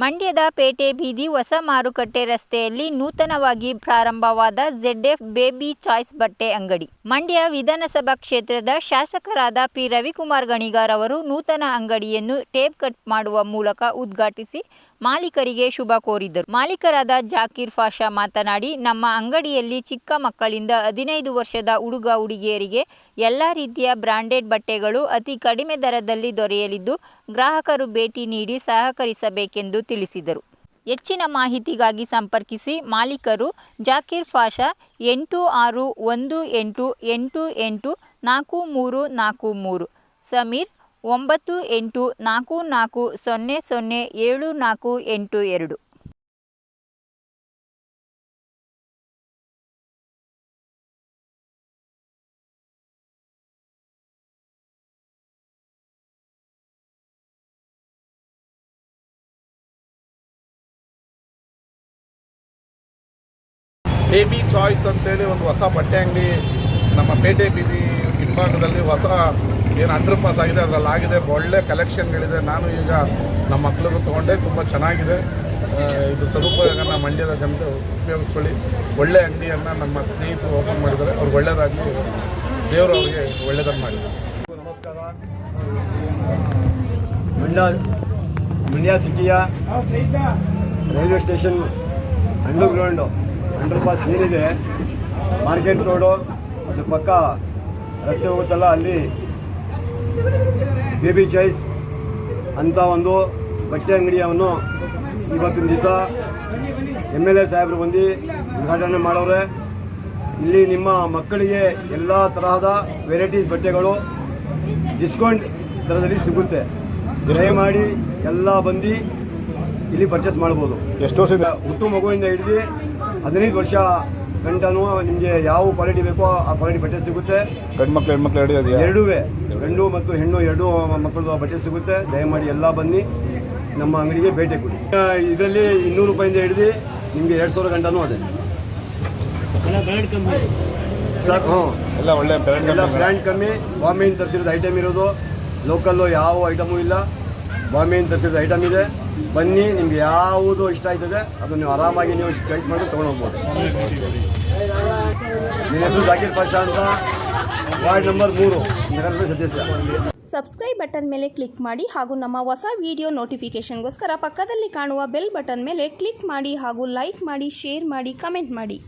ಮಂಡ್ಯದ ಪೇಟೆ ಬೀದಿ ಹೊಸ ಮಾರುಕಟ್ಟೆ ರಸ್ತೆಯಲ್ಲಿ ನೂತನವಾಗಿ ಪ್ರಾರಂಭವಾದ ಎಫ್ ಬೇಬಿ ಚಾಯ್ಸ್ ಬಟ್ಟೆ ಅಂಗಡಿ. ಮಂಡ್ಯ ವಿಧಾನಸಭಾ ಕ್ಷೇತ್ರದ ಶಾಸಕರಾದ ಪಿ. ರವಿಕುಮಾರ್ ಗಣಿಗಾರ್ ಅವರು ನೂತನ ಅಂಗಡಿಯನ್ನು ಟೇಪ್ ಕಟ್ ಮಾಡುವ ಮೂಲಕ ಉದ್ಘಾಟಿಸಿ ಮಾಲೀಕರಿಗೆ ಶುಭ ಕೋರಿದರು. ಮಾಲೀಕರಾದ ಜಾಕೀರ್ ಫಾಷಾ ಮಾತನಾಡಿ, ನಮ್ಮ ಅಂಗಡಿಯಲ್ಲಿ ಚಿಕ್ಕ ಮಕ್ಕಳಿಂದ ಹದಿನೈದು ವರ್ಷದ ಹುಡುಗ ಹುಡುಗಿಯರಿಗೆ ಎಲ್ಲ ರೀತಿಯ ಬ್ರಾಂಡೆಡ್ ಬಟ್ಟೆಗಳು ಅತಿ ಕಡಿಮೆ ದರದಲ್ಲಿ ದೊರೆಯಲಿದ್ದು ಗ್ರಾಹಕರು ಭೇಟಿ ನೀಡಿ ಸಹಕರಿಸಬೇಕೆಂದು ತಿಳಿಸಿದರು. ಹೆಚ್ಚಿನ ಮಾಹಿತಿಗಾಗಿ ಸಂಪರ್ಕಿಸಿ ಮಾಲೀಕರು ಜಾಕಿರ್ ಫಾಷಾ ಎಂಟು ಆರು ಒಂದು ಎಂಟು ಎಂಟು ಎಂಟು ನಾಲ್ಕು ಮೂರು ನಾಲ್ಕು ಮೂರು, ಸಮೀರ್ ಒಂಬತ್ತು ಎಂಟು ನಾಲ್ಕು ನಾಲ್ಕು ಸೊನ್ನೆ ಸೊನ್ನೆ ಏಳು ನಾಲ್ಕು ಎಂಟು ಎರಡು. ಬೇಬಿ ಚಾಯ್ಸ್ ಅಂತೇಳಿ ಒಂದು ಹೊಸ ಬಟ್ಟೆ ಅಂಗಡಿ ನಮ್ಮ ಪೇಟೆ ಬೀದಿ ಹಿಂಭಾಗದಲ್ಲಿ ಹೊಸ ಏನು ಅಂಡರ್ ಪಾಸ್ ಆಗಿದೆ ಅದರಲ್ಲಿ ಆಗಿದೆ ಒಳ್ಳೆ ಕಲೆಕ್ಷನ್ಗಳಿದೆ. ನಾನು ಈಗ ನಮ್ಮ ಮಕ್ಕಳಿಗೂ ತೊಗೊಂಡೆ. ತುಂಬ ಚೆನ್ನಾಗಿದೆ. ಇದು ಸದುಪಯೋಗನ ಮಂಡ್ಯದ ಜನತೆ ಉಪಯೋಗಿಸ್ಕೊಳ್ಳಿ. ಒಳ್ಳೆ ಅಂಗಡಿಯನ್ನು ನಮ್ಮ ಸ್ನೇಹಿತರು ಓಪನ್ ಮಾಡಿದ್ದಾರೆ. ಅವ್ರಿಗೆ ಒಳ್ಳೇದಾಗಲಿ ದೇವರು ಅವರಿಗೆ ಒಳ್ಳೆಯದನ್ನು ಮಾಡಿ ನಮಸ್ಕಾರ. ಮಂಡ್ಯ ಮಂಡ್ಯ ಸಿಟಿಯ railway station underground underpass ಏನಿದೆ ಮಾರ್ಕೆಟ್ ರೋಡು ಅದ್ರ ಪಕ್ಕ ರಸ್ತೆ ಹೋಗುತ್ತಲ್ಲ ಅಲ್ಲಿ. ಬೇಬಿ ಚಾಯ್ಸ್ ಅಂತ ಒಂದು ಬಟ್ಟೆ ಅಂಗಡಿಯನ್ನು ಇವತ್ತಿನ ದಿವಸ ಎಂ ಎಲ್ ಎ ಸಾಹೇಬರು ಬಂದು ಉದ್ಘಾಟನೆ ಮಾಡವ್ರೆ. ಇಲ್ಲಿ ನಿಮ್ಮ ಮಕ್ಕಳಿಗೆ ಎಲ್ಲ ತರಹದ ವೆರೈಟೀಸ್ ಬಟ್ಟೆಗಳು ಡಿಸ್ಕೌಂಟ್ ದರದಲ್ಲಿ ಸಿಗುತ್ತೆ. ದಯಮಾಡಿ ಎಲ್ಲ ಬಂದು ಇಲ್ಲಿ ಪರ್ಚೇಸ್ ಮಾಡ್ಬೋದು. ಎಷ್ಟು ವರ್ಷ ಹುಟ್ಟು ಮಗುವಿಂದ ಹಿಡಿದು ಹದಿನೈದು ವರ್ಷ ಗಂಟನೂ ನಿಮಗೆ ಯಾವ ಕ್ವಾಲಿಟಿ ಬೇಕೋ ಆ ಕ್ವಾಲಿಟಿ ಬಟ್ಟೆ ಸಿಗುತ್ತೆ. ಗಂಡು ಮಕ್ಕಳು ಹೆಣ್ಮಕ್ಳು ಎರಡು ಎರಡೂ. ಗಂಡು ಮತ್ತು ಹೆಣ್ಣು ಎರಡೂ ಮಕ್ಕಳದು ಬಟ್ಟೆ ಸಿಗುತ್ತೆ. ದಯಮಾಡಿ ಎಲ್ಲ ಬನ್ನಿ. ನಮ್ಮ ಅಂಗಡಿಗೆ ಭೇಟಿ ಕೊಡಿ. ಇದರಲ್ಲಿ ಇನ್ನೂರು ರೂಪಾಯಿಂದ ಹಿಡಿದು ನಿಮಗೆ ಎರಡು ಸಾವಿರ ಗಂಟನೂ ಅದೇ. ಸರ್ ಹ್ಞೂ. ಎಲ್ಲ ಒಳ್ಳೆ ಎಲ್ಲ ಬ್ರ್ಯಾಂಡ್ ಕಮ್ಮಿ. ಬಾಂಬೆಯಿಂದ ತರಿಸಿರೋದು ಐಟಮ್ ಇರೋದು. ಲೋಕಲ್ಲು ಯಾವ ಐಟಮು ಇಲ್ಲ. ಬಾಂಬೆಯಿಂದ ತರಿಸಿರೋದು ಐಟಮ್ ಇದೆ. ಬನ್ನಿ, ನಿಮ್ಗೆ ಯಾವುದು ಇಷ್ಟ ಆಯ್ತದೆ, ಅದು ನೀವು ಆರಾಮಾಗಿ ನೀವು ಚಾಯ್ಸ್ ಮಾಡಿ ತೊಗೊಂಡು ನಿಮ್ಮ ಹೆಸರು ಜಾಕಿರ್ ಪಾಷಾ ಅಂತ, ವಾರ್ಡ್ ನಂಬರ್ ಮೂರು ನಗರದ ಸದಸ್ಯ. ಸಬ್ಸ್ಕ್ರೈಬ್ ಬಟನ್ ಮೇಲೆ ಕ್ಲಿಕ್ ಮಾಡಿ ಹಾಗೂ ನಮ್ಮ ಹೊಸ ವಿಡಿಯೋ ನೋಟಿಫಿಕೇಷನ್ಗೋಸ್ಕರ ಪಕ್ಕದಲ್ಲಿ ಕಾಣುವ ಬೆಲ್ ಬಟನ್ ಮೇಲೆ ಕ್ಲಿಕ್ ಮಾಡಿ ಹಾಗೂ ಲೈಕ್ ಮಾಡಿ ಶೇರ್ ಮಾಡಿ ಕಮೆಂಟ್ ಮಾಡಿ.